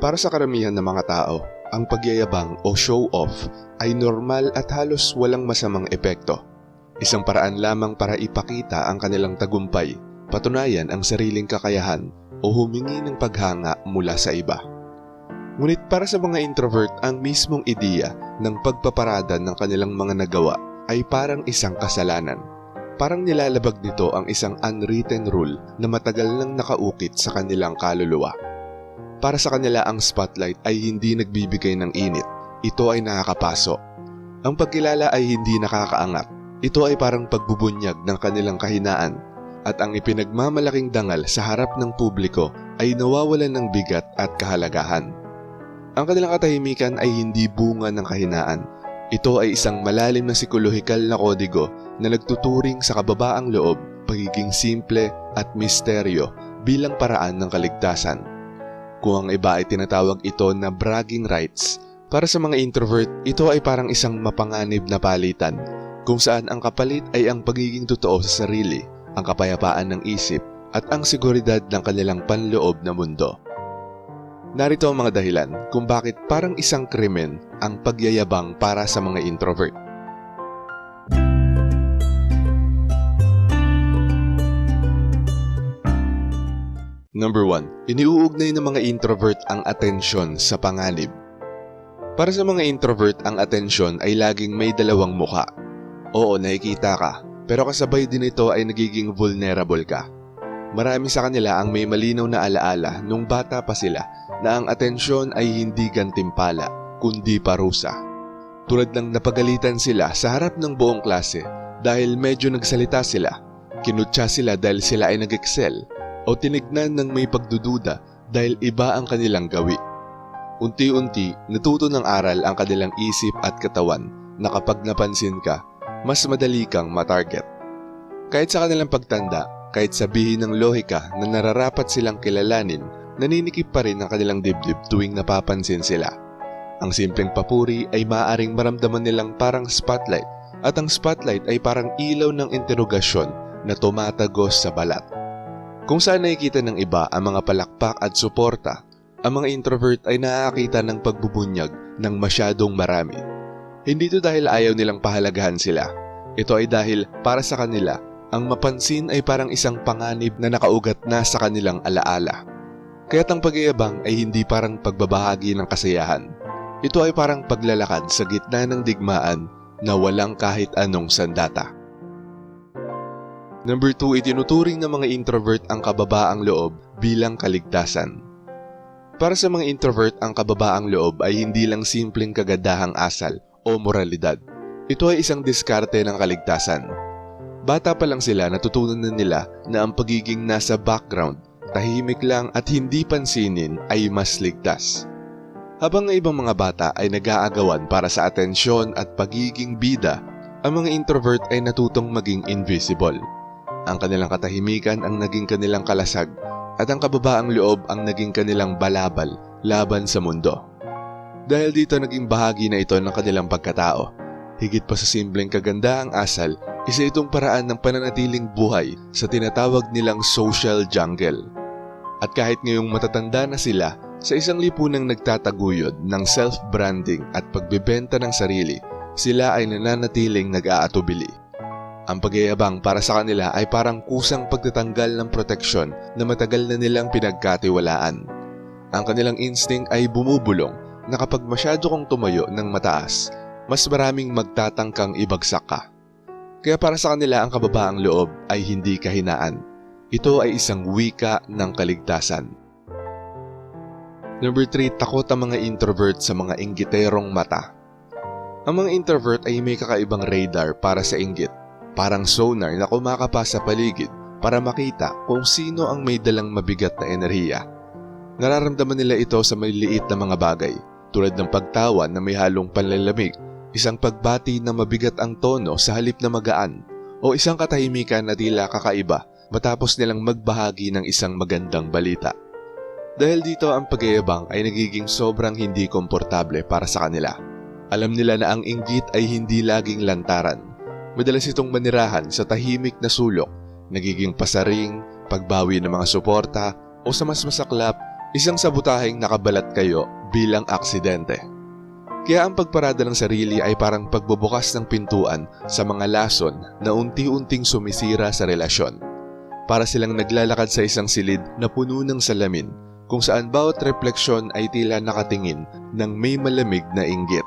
Para sa karamihan ng mga tao, ang pagyayabang o show-off ay normal at halos walang masamang epekto. Isang paraan lamang para ipakita ang kanilang tagumpay, patunayan ang sariling kakayahan o humingi ng paghanga mula sa iba. Ngunit para sa mga introvert, ang mismong ideya ng pagpaparada ng kanilang mga nagawa ay parang isang kasalanan. Parang nilalabag nito ang isang unwritten rule na matagal nang nakaukit sa kanilang kaluluwa. Para sa kanila ang spotlight ay hindi nagbibigay ng init. Ito ay nakakapaso. Ang pagkilala ay hindi nakakaangat. Ito ay parang pagbubunyag ng kanilang kahinaan. At ang ipinagmamalaking dangal sa harap ng publiko ay nawawalan ng bigat at kahalagahan. Ang kanilang katahimikan ay hindi bunga ng kahinaan. Ito ay isang malalim na psikolohikal na kodigo na nagtuturing sa kababaang loob, pagiging simple at misteryo bilang paraan ng kaligtasan. Kung ang iba ay tinatawag ito na bragging rights, para sa mga introvert, ito ay parang isang mapanganib na palitan kung saan ang kapalit ay ang pagiging totoo sa sarili, ang kapayapaan ng isip at ang seguridad ng kanilang panloob na mundo. Narito ang mga dahilan kung bakit parang isang krimen ang pagyayabang para sa mga introvert. Number 1. Iniuugnay ng mga introvert ang atensyon sa panganib. Para sa mga introvert, ang atensyon ay laging may dalawang muka. Oo, nakikita ka, pero kasabay din ito ay nagiging vulnerable ka. Marami sa kanila ang may malinaw na alaala nung bata pa sila na ang atensyon ay hindi gantimpala, kundi parusa. Tulad ng napagalitan sila sa harap ng buong klase dahil medyo nagsalita sila, kinutsa sila dahil sila ay nag-excel, o tinignan ng may pagdududa dahil iba ang kanilang gawi. Unti-unti, natuto ng aral ang kanilang isip at katawan na kapag napansin ka, mas madali kang matarget. Kahit sa kanilang pagtanda, kahit sabihin ng lohika na nararapat silang kilalanin, naninikip pa rin ang kanilang dibdib tuwing napapansin sila. Ang simpleng papuri ay maaaring maramdaman nilang parang spotlight at ang spotlight ay parang ilaw ng interogasyon na tumatagos sa balat. Kung saan nakikita ng iba ang mga palakpak at suporta, ang mga introvert ay nakakita ng pagbubunyag ng masyadong marami. Hindi ito dahil ayaw nilang pahalagahan sila. Ito ay dahil para sa kanila, ang mapansin ay parang isang panganib na nakaugat na sa kanilang alaala. Kaya't ang pagyayabang ay hindi parang pagbabahagi ng kasayahan. Ito ay parang paglalakad sa gitna ng digmaan na walang kahit anong sandata. Number 2, itinuturing ng mga introvert ang kababaang loob bilang kaligtasan. Para sa mga introvert, ang kababaang loob ay hindi lang simpleng kagandahang asal o moralidad. Ito ay isang diskarte ng kaligtasan. Bata pa lang sila natutunan na nila na ang pagiging nasa background, tahimik lang at hindi pansinin ay mas ligtas. Habang ang ibang mga bata ay nag-aagawan para sa atensyon at pagiging bida, ang mga introvert ay natutong maging invisible. Ang kanilang katahimikan ang naging kanilang kalasag at ang kababaang loob ang naging kanilang balabal laban sa mundo. Dahil dito naging bahagi na ito ng kanilang pagkatao. Higit pa sa simpleng kagandaang asal, isa itong paraan ng pananatiling buhay sa tinatawag nilang social jungle. At kahit ngayong matatanda na sila, sa isang lipunang nagtataguyod ng self-branding at pagbebenta ng sarili, sila ay nananatiling nag-aatubili. Ang pagyayabang para sa kanila ay parang kusang pagtatanggal ng proteksyon na matagal na nilang pinagkatiwalaan. Ang kanilang instinct ay bumubulong na kapag masyado kang tumayo ng mataas, mas maraming magtatangkang ibagsak ka. Kaya para sa kanila ang kababaang loob ay hindi kahinaan. Ito ay isang wika ng kaligtasan. Number 3, takot ang mga introvert sa mga inggiterong mata. Ang mga introvert ay may kakaibang radar para sa inggit, parang sonar na kumakapa sa paligid para makita kung sino ang may dalang mabigat na enerhiya. Nararamdaman nila ito sa maliliit na mga bagay, tulad ng pagtawa na may halong panlalamig, isang pagbati na mabigat ang tono sa halip na magaan, o isang katahimikan na tila kakaiba matapos nilang magbahagi ng isang magandang balita. Dahil dito ang pagyayabang ay nagiging sobrang hindi komportable para sa kanila. Alam nila na ang inggit ay hindi laging lantaran. Madalas itong manirahan sa tahimik na sulok, nagiging pasaring, pagbawi ng mga suporta, o sa mas masaklap, Isang sabutaheng nakabalat kayo bilang aksidente. Kaya ang pagparada ng sarili ay parang pagbubukas ng pintuan sa mga lason na unti-unting sumisira sa relasyon. Para silang naglalakad sa isang silid na puno ng salamin kung saan bawat refleksyon ay tila nakatingin ng may malamig na inggit.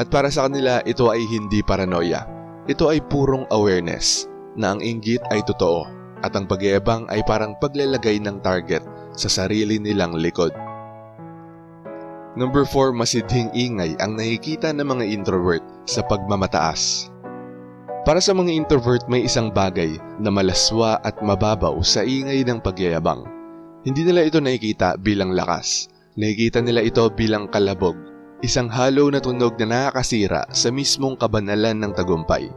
At para sa kanila ito ay hindi paranoia. Ito ay purong awareness na ang inggit ay totoo at ang pagyayabang ay parang paglalagay ng target sa sarili nilang likod. Number 4, masidhing ingay ang nakikita ng mga introvert sa pagmamataas. Para sa mga introvert may isang bagay na malaswa at mababaw sa ingay ng pagyayabang. Hindi nila ito nakikita bilang lakas. Nakikita nila ito bilang kalabog, isang hollow na tunog na nakakasira sa mismong kabanalan ng tagumpay.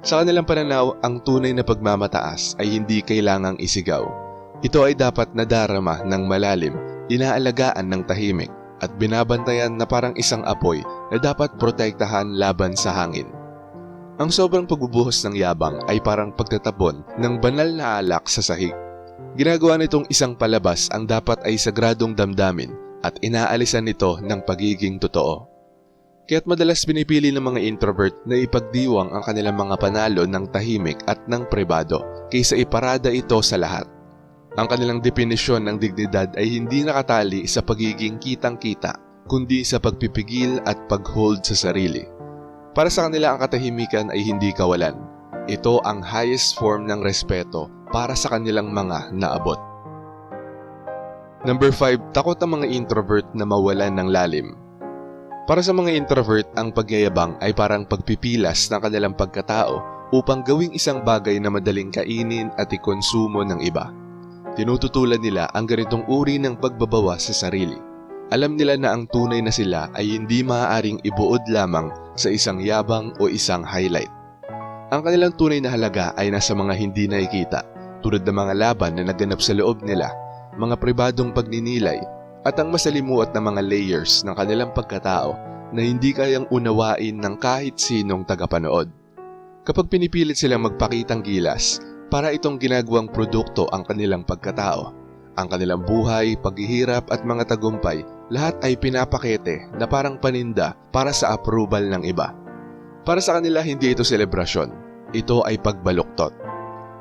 Sa kanilang pananaw, ang tunay na pagmamataas ay hindi kailangang isigaw. Ito ay dapat nadarama ng malalim, inaalagaan ng tahimik, at binabantayan na parang isang apoy na dapat protektahan laban sa hangin. Ang sobrang pagbubuhos ng yabang ay parang pagtatapon ng banal na alak sa sahig. Ginagawa nitong isang palabas ang dapat ay sagradong damdamin at inaalisan nito ng pagiging totoo. Kaya't madalas pinipili ng mga introvert na ipagdiwang ang kanilang mga panalo ng tahimik at ng pribado kaysa iparada ito sa lahat. Ang kanilang definisyon ng dignidad ay hindi nakatali sa pagiging kitang-kita, kundi sa pagpipigil at pag-hold sa sarili. Para sa kanila ang katahimikan ay hindi kawalan. Ito ang highest form ng respeto para sa kanilang mga naabot. Number 5, takot ang mga introvert na mawalan ng lalim. Para sa mga introvert, ang pagyayabang ay parang pagpipilas ng kanilang pagkatao upang gawing isang bagay na madaling kainin at ikonsumo ng iba. Tinututulan nila ang ganitong uri ng pagbabawa sa sarili. Alam nila na ang tunay na sila ay hindi maaaring ibuod lamang sa isang yabang o isang highlight. Ang kanilang tunay na halaga ay nasa mga hindi nakikita, tulad ng mga laban na naganap sa loob nila, mga pribadong pagninilay, at ang masalimuot na mga layers ng kanilang pagkatao na hindi kayang unawain ng kahit sinong tagapanood. Kapag pinipilit silang magpakitang gilas, para itong ginagawang produkto ang kanilang pagkatao. Ang kanilang buhay, paghihirap at mga tagumpay, lahat ay pinapakete na parang paninda para sa approval ng iba. Para sa kanila hindi ito selebrasyon, ito ay pagbaluktot.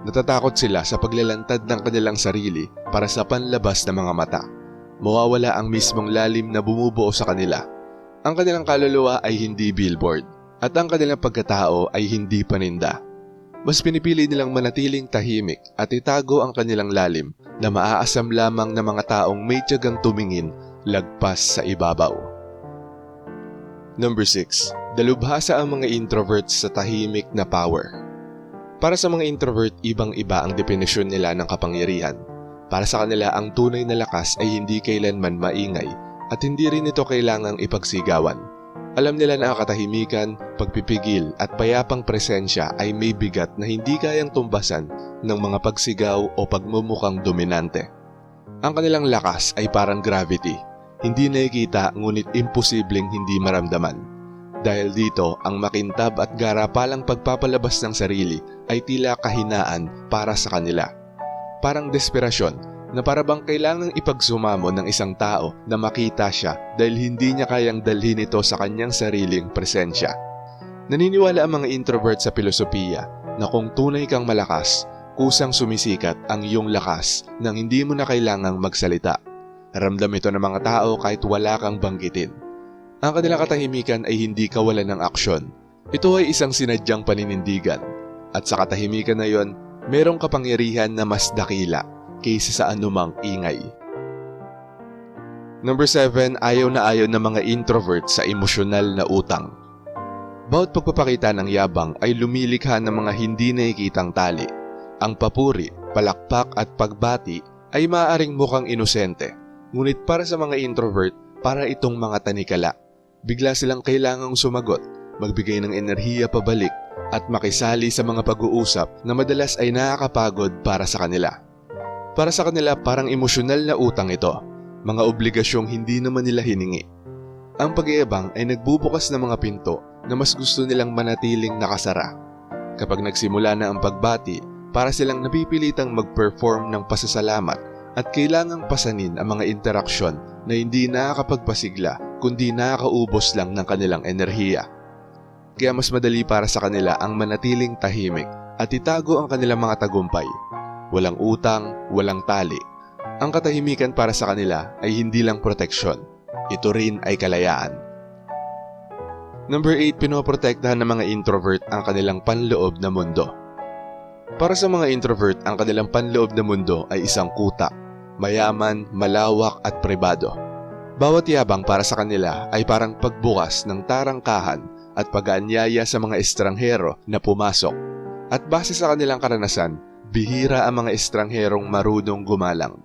Natatakot sila sa paglalantad ng kanilang sarili para sa panlabas ng mga mata. Mawawala ang mismong lalim na bumubuo sa kanila. Ang kanilang kaluluwa ay hindi billboard at ang kanilang pagkatao ay hindi paninda mas pinipili nilang manatiling tahimik at itago ang kanilang lalim na maaasam lamang ng mga taong may tiyagang tumingin lagpas sa ibabaw. Number 6. Dalubhasa ang mga introverts sa tahimik na power. Para sa mga introvert, ibang-iba ang definisyon nila ng kapangyarihan. Para sa kanila, ang tunay na lakas ay hindi kailanman maingay at hindi rin ito kailangang ipagsigawan. Alam nila na ang katahimikan, pagpipigil at payapang presensya ay may bigat na hindi kayang tumbasan ng mga pagsigaw o pagmumukhang dominante. Ang kanilang lakas ay parang gravity, hindi nakikita ngunit imposibleng hindi maramdaman. Dahil dito, ang makintab at garapalang pagpapalabas ng sarili ay tila kahinaan para sa kanila. Parang desperasyon na para bang kailangang ipagsumamo ng isang tao na makita siya dahil hindi niya kayang dalhin ito sa kanyang sariling presensya. Naniniwala ang mga introvert sa filosofiya na kung tunay kang malakas, kusang sumisikat ang iyong lakas nang hindi mo na kailangang magsalita. Ramdam ito ng mga tao kahit wala kang banggitin. Ang kanilang katahimikan ay hindi kawalan ng aksyon. Ito ay isang sinadyang paninindigan. At sa katahimikan na yon, merong kapangyarihan na mas dakila kaysa sa anumang ingay. Number 7, ayaw na ayaw ng mga introvert sa emosyonal na utang. Bawat pagpapakita ng yabang ay lumilikha ng mga hindi nakikitang tali. Ang papuri, palakpak at pagbati ay maaaring mukhang inosente, ngunit para sa mga introvert, para itong mga tanikala. Bigla silang kailangang sumagot, magbigay ng enerhiya pabalik at makisali sa mga pag-uusap na madalas ay nakakapagod para sa kanila. Para sa kanila parang emosyonal na utang ito, mga obligasyong hindi naman nila hiningi. Ang pag-iabang ay nagbubukas ng mga pinto na mas gusto nilang manatiling nakasara. Kapag nagsimula na ang pagbati, para silang napipilitang mag-perform ng pasasalamat at kailangang pasanin ang mga interaksyon na hindi nakakapagpasigla kundi nakakaubos lang ng kanilang enerhiya. Kaya mas madali para sa kanila ang manatiling tahimik at itago ang kanilang mga tagumpay. Walang utang, walang tali. Ang katahimikan para sa kanila ay hindi lang proteksyon, ito rin ay kalayaan. Number 8, pinoprotektahan ng mga introvert ang kanilang panloob na mundo. Para sa mga introvert, ang kanilang panloob na mundo ay isang kuta, mayaman, malawak at pribado. Bawat yabang para sa kanila ay parang pagbukas ng tarangkahan at pag-aanyaya sa mga estranghero na pumasok. At base sa kanilang karanasan, bihira ang mga estrangherong marunong gumalang.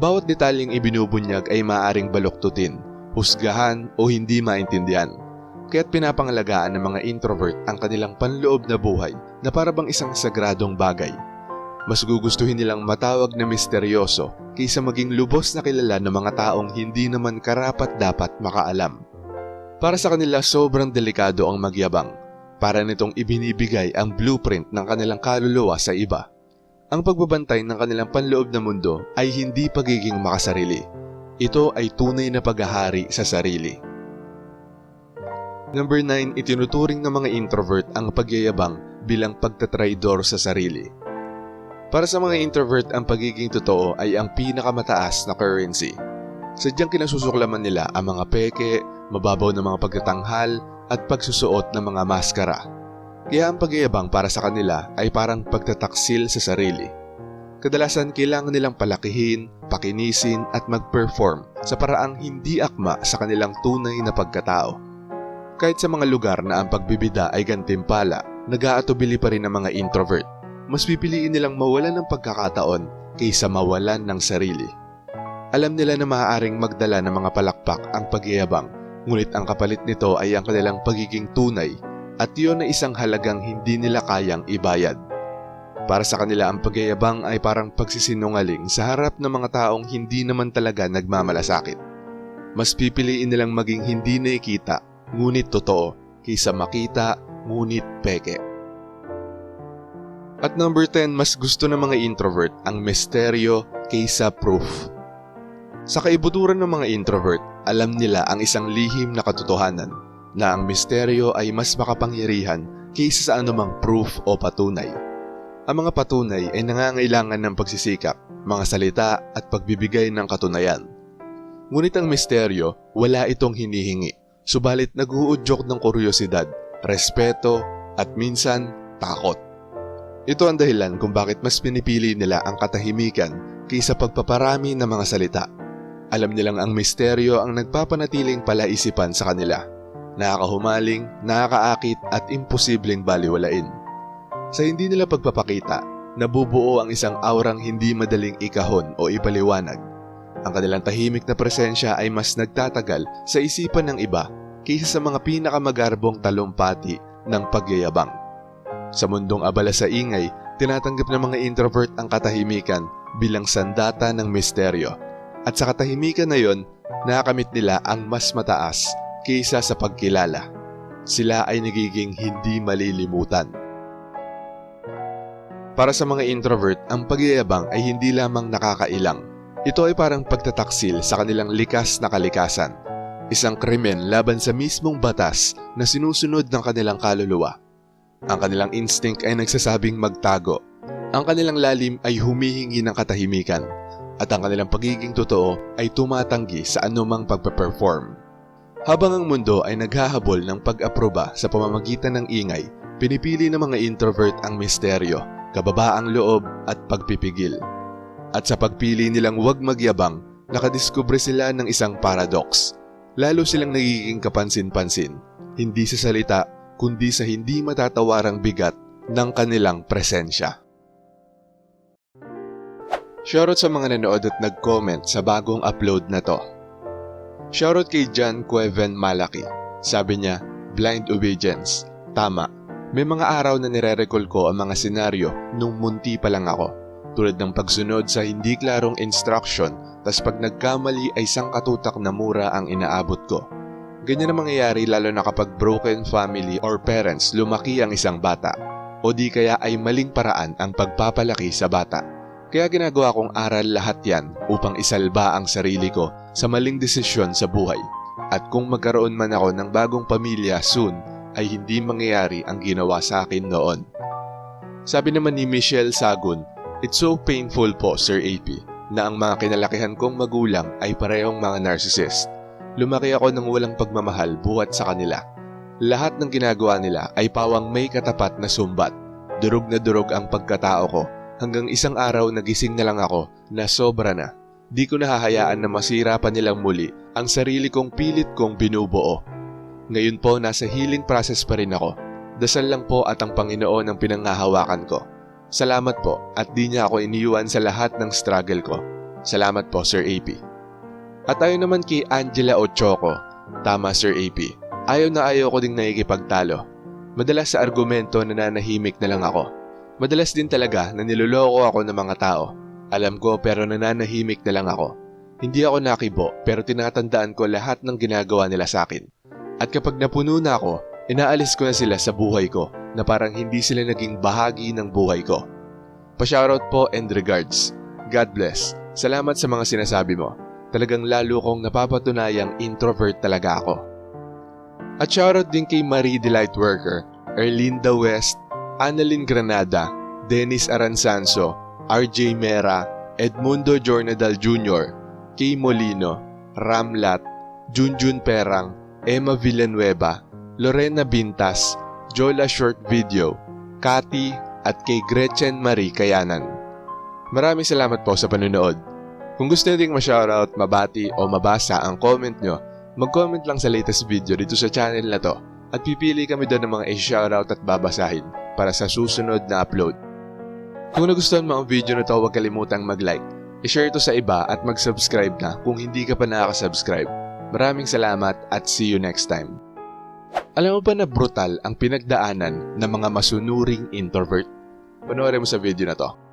Bawat detalyeng ibinubunyag ay maaring baluktutin, husgahan o hindi maintindihan. Kaya't pinapangalagaan ng mga introvert ang kanilang panloob na buhay na parabang isang sagradong bagay. Mas gugustuhin nilang matawag na misteryoso kaysa maging lubos na kilala ng mga taong hindi naman karapat dapat makaalam. Para sa kanila sobrang delikado ang magyabang. Para nitong ibinibigay ang blueprint ng kanilang kaluluwa sa iba. Ang pagbabantay ng kanilang panloob na mundo ay hindi pagiging makasarili. Ito ay tunay na paghahari sa sarili. Number 9, itinuturing ng mga introvert ang pagyayabang bilang pagtatraidor sa sarili. Para sa mga introvert, ang pagiging totoo ay ang pinakamataas na currency. Sadyang kinasusuklaman nila ang mga peke, mababaw na mga pagtatanghal, at pagsusuot ng mga maskara. Kaya ang pagyayabang para sa kanila ay parang pagtataksil sa sarili. Kadalasan kailangan nilang palakihin, pakinisin at mag-perform sa paraang hindi akma sa kanilang tunay na pagkatao. Kahit sa mga lugar na ang pagbibida ay gantimpala, nag-aatubili pa rin ang mga introvert. Mas pipiliin nilang mawalan ng pagkakataon kaysa mawalan ng sarili. Alam nila na maaaring magdala ng mga palakpak ang pagyayabang, ngunit ang kapalit nito ay ang kanilang pagiging tunay at yun ay isang halagang hindi nila kayang ibayad. Para sa kanila ang pagyayabang ay parang pagsisinungaling sa harap ng mga taong hindi naman talaga nagmamalasakit. Mas pipiliin nilang maging hindi nakikita ngunit totoo kaysa makita ngunit peke. At number 10, mas gusto ng mga introvert ang misteryo kaysa proof. Sa kaibuturan ng mga introvert, alam nila ang isang lihim na katotohanan na ang misteryo ay mas makapangyarihan kaysa sa anumang proof o patunay. Ang mga patunay ay nangangailangan ng pagsisikap, mga salita at pagbibigay ng katunayan. Ngunit ang misteryo, wala itong hinihingi, subalit nag-uudyok ng kuryosidad, respeto at minsan takot. Ito ang dahilan kung bakit mas pinipili nila ang katahimikan kaysa pagpaparami ng mga salita. Alam nilang ang misteryo ang nagpapanatiling palaisipan sa kanila nakakahumaling, nakakaakit at imposibleng baliwalain. Sa hindi nila pagpapakita, nabubuo ang isang aurang hindi madaling ikahon o ipaliwanag. Ang kanilang tahimik na presensya ay mas nagtatagal sa isipan ng iba kaysa sa mga pinakamagarbong talumpati ng pagyayabang. Sa mundong abala sa ingay, tinatanggap ng mga introvert ang katahimikan bilang sandata ng misteryo. At sa katahimikan na yon, nakakamit nila ang mas mataas kaysa sa pagkilala. Sila ay nagiging hindi malilimutan. Para sa mga introvert, ang pagyayabang ay hindi lamang nakakailang. Ito ay parang pagtataksil sa kanilang likas na kalikasan. Isang krimen laban sa mismong batas na sinusunod ng kanilang kaluluwa. Ang kanilang instinct ay nagsasabing magtago. Ang kanilang lalim ay humihingi ng katahimikan. At ang kanilang pagiging totoo ay tumatanggi sa anumang pagpe-perform. Habang ang mundo ay naghahabol ng pag-aproba sa pamamagitan ng ingay, pinipili ng mga introvert ang misteryo, kababaang loob at pagpipigil. At sa pagpili nilang huwag magyabang, nakadiskubre sila ng isang paradox. Lalo silang nagiging kapansin-pansin, hindi sa salita kundi sa hindi matatawarang bigat ng kanilang presensya. Shoutout sa mga nanood at nag-comment sa bagong upload na to. Shoutout kay John Cueven Malaki. Sabi niya, blind obedience. Tama. May mga araw na nire-recall ko ang mga senaryo nung munti pa lang ako. Tulad ng pagsunod sa hindi klarong instruction tas pag nagkamali ay isang katutak na mura ang inaabot ko. Ganyan ang mangyayari lalo na kapag broken family or parents lumaki ang isang bata o di kaya ay maling paraan ang pagpapalaki sa bata. Kaya ginagawa kong aral lahat yan upang isalba ang sarili ko sa maling desisyon sa buhay. At kung magkaroon man ako ng bagong pamilya soon, ay hindi mangyayari ang ginawa sa akin noon. Sabi naman ni Michelle Sagun, It's so painful po, Sir AP, na ang mga kinalakihan kong magulang ay parehong mga narcissist. Lumaki ako ng walang pagmamahal buhat sa kanila. Lahat ng ginagawa nila ay pawang may katapat na sumbat. Durog na durog ang pagkatao ko hanggang isang araw nagising na lang ako na sobra na. Di ko nahahayaan na masira pa nilang muli ang sarili kong pilit kong binubuo. Ngayon po nasa healing process pa rin ako. Dasal lang po at ang Panginoon ang pinangahawakan ko. Salamat po at di niya ako iniwan sa lahat ng struggle ko. Salamat po Sir AP. At ayon naman kay Angela Ochoco, tama Sir AP, ayaw na ayaw ko ding nakikipagtalo. Madalas sa argumento nananahimik na lang ako. Madalas din talaga na niloloko ako ng mga tao. Alam ko pero nananahimik na lang ako. Hindi ako nakibo pero tinatandaan ko lahat ng ginagawa nila sa akin. At kapag napuno na ako, inaalis ko na sila sa buhay ko na parang hindi sila naging bahagi ng buhay ko. Pa-shoutout po and regards. God bless. Salamat sa mga sinasabi mo. Talagang lalo kong napapatunayang introvert talaga ako. At shoutout din kay Marie Delight Worker, Erlinda West, Annalyn Granada, Dennis Aransanso, RJ Mera, Edmundo Jornadal Jr., Kay Molino, Ramlat, Junjun Perang, Emma Villanueva, Lorena Bintas, Jola Short Video, Kati at kay Gretchen Marie Kayanan. Maraming salamat po sa panunood. Kung gusto niyo ding ma-shoutout, mabati o mabasa ang comment nyo, mag-comment lang sa latest video dito sa channel na to at pipili kami doon ng mga i-shoutout at babasahin para sa susunod na upload. Kung nagustuhan mo ang video na to, huwag kalimutang mag-like, i-share ito sa iba at mag-subscribe na kung hindi ka pa nakaka-subscribe. Maraming salamat at see you next time. Alam mo ba na brutal ang pinagdaanan ng mga masunuring introvert? Panoorin mo sa video na to.